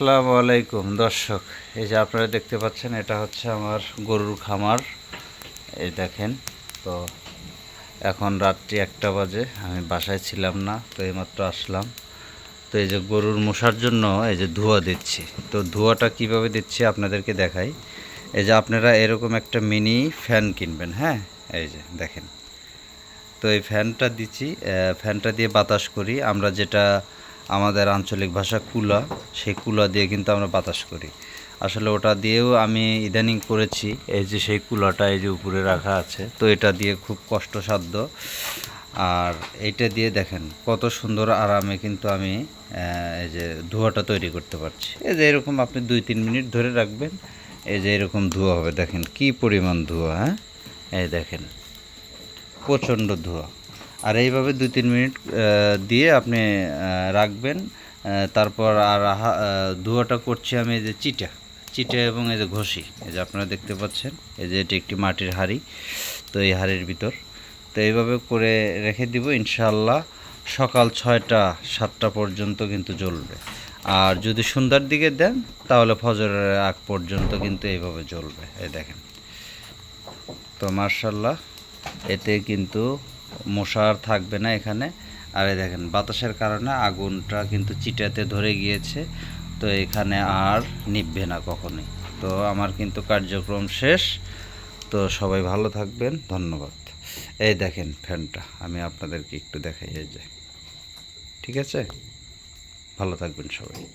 আসসালামু আলাইকুম, দর্শক। এই যে আপনারা দেখতে পাচ্ছেন, এটা হচ্ছে আমার গরুর খামার। এই দেখেন, তো এখন রাত্রি একটা বাজে, আমি বাসায় ছিলাম না, তো এইমাত্র আসলাম। তো এই যে গরুর মশার জন্য এই যে ধোঁয়া দিচ্ছি। তো ধোঁয়াটা কীভাবে দিচ্ছি আপনাদেরকে দেখাই। এই যে আপনারা এরকম একটা মিনি ফ্যান কিনবেন হ্যাঁ? এই যে দেখেন। তো এই ফ্যানটা দিচ্ছি ফ্যানটা দিয়ে বাতাস করি। আমরা যেটা আমাদের আঞ্চলিক ভাষা কুলা, সেই কুলা দিয়ে কিন্তু আমরা বাতাস করি। আসলে ওটা দিয়েও আমি ইদানিং করেছি, এই যে সেই কুলাটা এই যে উপরে রাখা আছে, তো এটা দিয়ে খুব কষ্টসাধ্য। আর এইটা দিয়ে দেখেন, কত সুন্দর আরামে কিন্তু আমি এই যে ধোঁয়াটা তৈরি করতে পারছি। এই যে এরকম আপনি দুই তিন মিনিট ধরে রাখবেন, এই যে এরকম ধোঁয়া হবে। দেখেন কি পরিমাণ ধোঁয়া হ্যাঁ? এই দেখেন, প্রচণ্ড ধোঁয়া। আর এইভাবে দুই তিন মিনিট দিয়ে আপনি রাখবেন। তারপর আর আহ, করছি আমি এই যে চিটা চিটা এবং এই যে ঘষি এই যে আপনারা দেখতে পাচ্ছেন এই যে এটি একটি মাটির হাঁড়ি তো এই হাঁড়ির ভিতর। তো এইভাবে করে রেখে দিব ইনশাল্লাহ সকাল ছয়টা সাতটা পর্যন্ত কিন্তু জ্বলবে। আর যদি সন্ধ্যার দিকে দেন তাহলে ফজরের আগ পর্যন্ত কিন্তু এইভাবে জ্বলবে এই দেখেন। তো মার্শাল্লাহ এতে কিন্তু মশা আর থাকবে না এখানে। আর এই দেখেন, বাতাসের কারণে আগুনটা কিন্তু চিটাতে ধরে গিয়েছে। তো এখানে আর নিভবে না কখনোই। তো আমার কিন্তু কার্যক্রম শেষ। তো সবাই ভালো থাকবেন, ধন্যবাদ। এই দেখেন ফ্যানটা, আমি আপনাদেরকে একটু দেখাই, এই যে। ঠিক আছে? ভালো থাকবেন সবাই।